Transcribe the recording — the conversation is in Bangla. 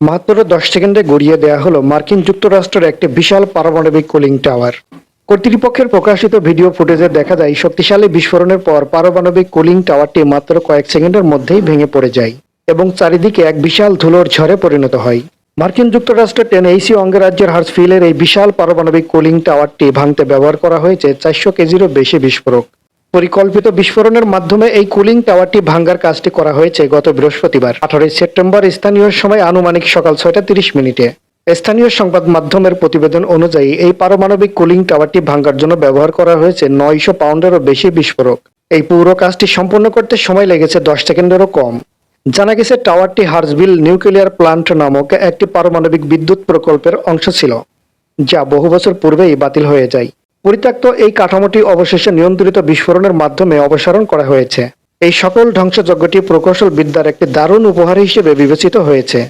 মাত্র দশ সেকেন্ডে গড়িয়ে দেয়া হলো মার্কিন যুক্তরাষ্ট্রের একটি বিশাল পারমাণবিক কুলিং টাওয়ার। কর্তৃপক্ষের প্রকাশিত ভিডিও ফুটেজে দেখা যায়, শক্তিশালী বিস্ফোরণের পর পারমাণবিক কুলিং টাওয়ারটি মাত্র কয়েক সেকেন্ডের মধ্যেই ভেঙে পড়ে যায় এবং চারিদিকে এক বিশাল ধুলোর ঝড়ে পরিণত হয়। মার্কিন যুক্তরাষ্ট্রের টেন এইসি অঙ্গরাজ্যের হার্সফিলের এই বিশাল পারমাণবিক কুলিং টাওয়ারটি ভাঙতে ব্যবহার করা হয়েছে চারশো কেজিরও বেশি বিস্ফোরক। পরিকল্পিত বিস্ফোরণের মাধ্যমে এই কুলিং টাওয়ারটি ভাঙ্গার কাজটি করা হয়েছে গত বৃহস্পতিবার। আঠারোই সেপ্টেম্বর স্থানীয় সময় আনুমানিক সকাল ছয়টা তিরিশ মিনিটে। স্থানীয় সংবাদ মাধ্যমের প্রতিবেদন অনুযায়ী এই পারমাণবিক কুলিং টাওয়ারটি ভাঙ্গার জন্য ব্যবহার করা হয়েছে নয়শো পাউন্ডেরও বেশি বিস্ফোরক। এই পুরো কাজটি সম্পন্ন করতে সময় লেগেছে দশ সেকেন্ডেরও কম। জানা গেছে, টাওয়ারটি হার্সবিল নিউক্লিয়ার প্লান্ট নামক একটি পারমাণবিক বিদ্যুৎ প্রকল্পের অংশ ছিল, যা বহু বছর পূর্বেই বাতিল হয়ে যায়। পরিত্যক্ত এই কাঠামোটি অবশেষে নিয়ন্ত্রিত বিস্ফোরণের মাধ্যমে অপসারণ করা হয়েছে। এই সকল ধ্বংসযজ্ঞটি প্রকৌশল বিদ্যার একটি দারুণ উপহার হিসেবে বিবেচিত হয়েছে।